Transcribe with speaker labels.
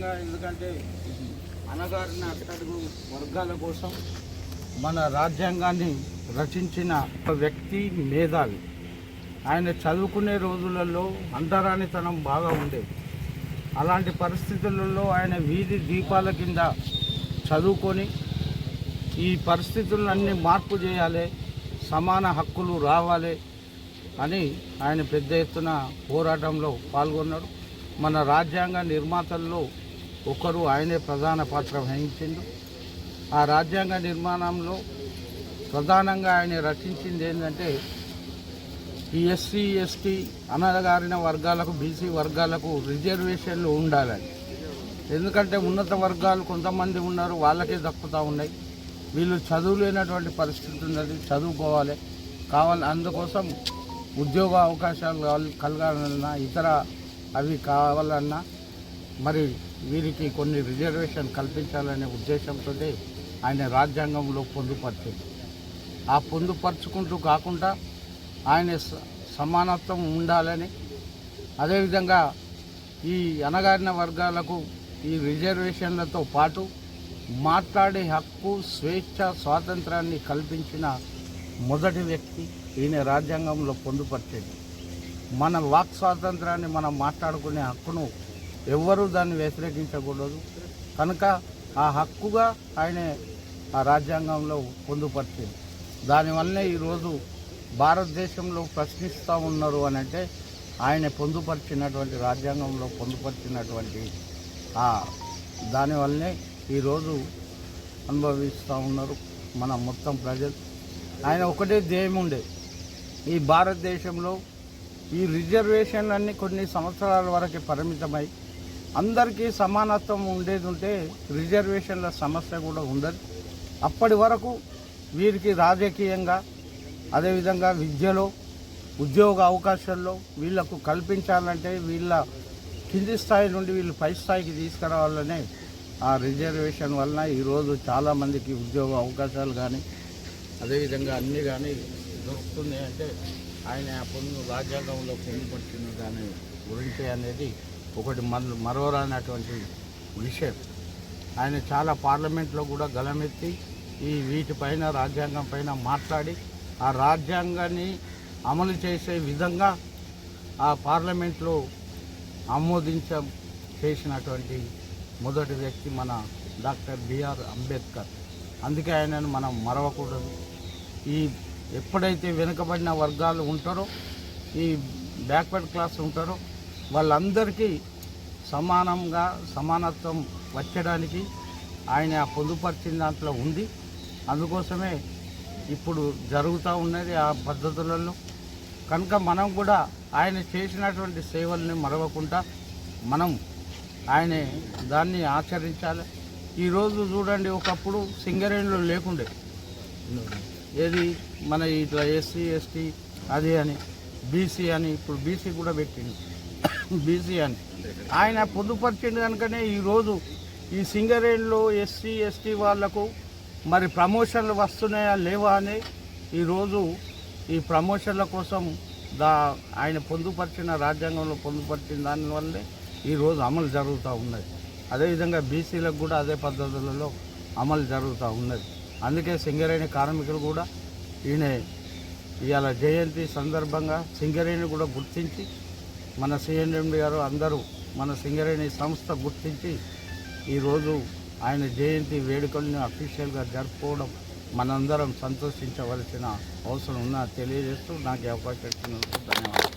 Speaker 1: ముఖ్యంగా ఎందుకంటే అనగారిన అట్టడుగు వర్గాల కోసం మన రాజ్యాంగాన్ని రచించిన ఒక వ్యక్తి మేధావి. ఆయన చదువుకునే రోజులలో అంతరానితనం బాగా ఉండేది. అలాంటి పరిస్థితులలో ఆయన వీధి దీపాల కింద చదువుకొని ఈ పరిస్థితులన్నీ మార్పు చేయాలి సమాన హక్కులు రావాలి అని ఆయన పెద్ద ఎత్తున పోరాటంలో పాల్గొన్నాడు. మన రాజ్యాంగ నిర్మాతల్లో ఒకరు ఆయనే ప్రధాన పాత్ర వహించిండు. ఆ రాజ్యాంగ నిర్మాణంలో ప్రధానంగా ఆయన రచించింది ఏంటంటే ఈ ఎస్సీ ఎస్టీ అనగారిన వర్గాలకు బీసీ వర్గాలకు రిజర్వేషన్లు ఉండాలని. ఎందుకంటే ఉన్నత వర్గాలు కొంతమంది ఉన్నారు వాళ్ళకే దక్కుతూ ఉన్నాయి. వీళ్ళు చదువులేనటువంటి పరిస్థితి ఉన్నది చదువుకోవాలి. కావాలి అందుకోసం ఉద్యోగ అవకాశాలు కలగాలన్నా ఇతర అవి కావాలన్నా మరి వీరికి కొన్ని రిజర్వేషన్ కల్పించాలనే ఉద్దేశంతో ఆయన రాజ్యాంగంలో పొందుపరిచింది. ఆ పొందుపరుచుకుంటూ కాకుండా ఆయన స- సమానత్వం ఉండాలని అదేవిధంగా ఈ అనగారిన వర్గాలకు ఈ రిజర్వేషన్లతో పాటు మాట్లాడే హక్కు స్వేచ్ఛ స్వాతంత్రాన్ని కల్పించిన మొదటి వ్యక్తి ఈయన రాజ్యాంగంలో పొందుపరిచేది. మన వాక్ స్వాతంత్రాన్ని మనం మాట్లాడుకునే హక్కును ఎవ్వరూ దాన్ని వ్యతిరేకించకూడదు. కనుక ఆ హక్కుగా ఆయన ఆ రాజ్యాంగంలో పొందుపరిచింది. దానివల్లే ఈరోజు భారతదేశంలో ప్రశ్నిస్తూ ఉన్నారు అని అంటే ఆయన పొందుపరిచినటువంటి రాజ్యాంగంలో పొందుపరిచినటువంటి ఆ దానివల్లనే ఈరోజు అనుభవిస్తూ ఉన్నారు మన మొత్తం ప్రజలు. ఆయన ఒకటే ధ్యేయం ఉండే. ఈ భారతదేశంలో ఈ రిజర్వేషన్లన్నీ కొన్ని సంవత్సరాల వరకు పరిమితమై అందరికీ సమానత్వం ఉండేది ఉంటే రిజర్వేషన్ల సమస్య కూడా ఉండదు. అప్పటి వరకు వీరికి రాజకీయంగా అదేవిధంగా విద్యలో ఉద్యోగ అవకాశాల్లో వీళ్ళకు కల్పించాలంటే వీళ్ళ కింది స్థాయి నుండి వీళ్ళు పై స్థాయికి తీసుకురావాలనే ఆ రిజర్వేషన్ వలన ఈరోజు చాలామందికి ఉద్యోగ అవకాశాలు కానీ అదేవిధంగా అన్నీ కానీ దొరుకుతున్నాయి. అంటే ఆయన ఆ పొందు రాజ్యాంగంలో పొందుపరిచిన దాని గురించి అనేది ఒకటి మర మరవరానటువంటి విషయం. ఆయన చాలా పార్లమెంట్లో కూడా గలమెత్తి ఈ వీటిపైన రాజ్యాంగం పైన మాట్లాడి ఆ రాజ్యాంగాన్ని అమలు చేసే విధంగా ఆ పార్లమెంట్లో ఆమోదించ చేసినటువంటి మొదటి వ్యక్తి మన డాక్టర్ బిఆర్ అంబేద్కర్. అందుకే ఆయనను మనం మరవకూడదు. ఈ ఎప్పుడైతే వెనుకబడిన వర్గాలు ఉంటారో ఈ బ్యాక్వర్డ్ క్లాస్ ఉంటారో వాళ్ళందరికీ సమానంగా సమానత్వం వచ్చడానికి ఆయన పొందుపరిచిన దాంట్లో ఉంది. అందుకోసమే ఇప్పుడు జరుగుతూ ఉన్నది ఆ పద్ధతులలో. కనుక మనం కూడా ఆయన చేసినటువంటి సేవల్ని మరవకుండా మనం ఆయన దాన్ని ఆచరించాలి. ఈరోజు చూడండి ఒకప్పుడు సింగరేణులు లేకుండే. ఏది మన ఇట్లా ఎస్సీ ఎస్టీ అది అని బీసీ అని ఇప్పుడు బీసీ కూడా పెట్టింది బీసీ అని. ఆయన పొందుపరిచింది కనుకనే ఈరోజు ఈ సింగరేణిలో ఎస్సీ ఎస్టీ వాళ్ళకు మరి ప్రమోషన్లు వస్తున్నాయా లేవా అని ఈరోజు ఈ ప్రమోషన్ల కోసం దా ఆయన పొందుపరిచిన రాజ్యాంగంలో పొందుపరిచిన దానివల్లే ఈరోజు అమలు జరుగుతూ ఉన్నది. అదేవిధంగా బీసీలకు కూడా అదే పద్ధతులలో అమలు జరుగుతూ ఉన్నది. అందుకే సింగరేణి కార్మికులు కూడా ఈయన ఇవాళ జయంతి సందర్భంగా సింగరేణి కూడా గుర్తించి మన సిఎన్ఎండి గారు అందరూ మన సింగరేణి సంస్థ గుర్తించి ఈరోజు ఆయన జయంతి వేడుకల్ని అఫీషియల్గా జరుపుకోవడం మనందరం సంతోషించవలసిన అవసరం ఉన్నా తెలియజేస్తూ నాకు అవకాశం ఇచ్చినందుకు ధన్యవాదాలు.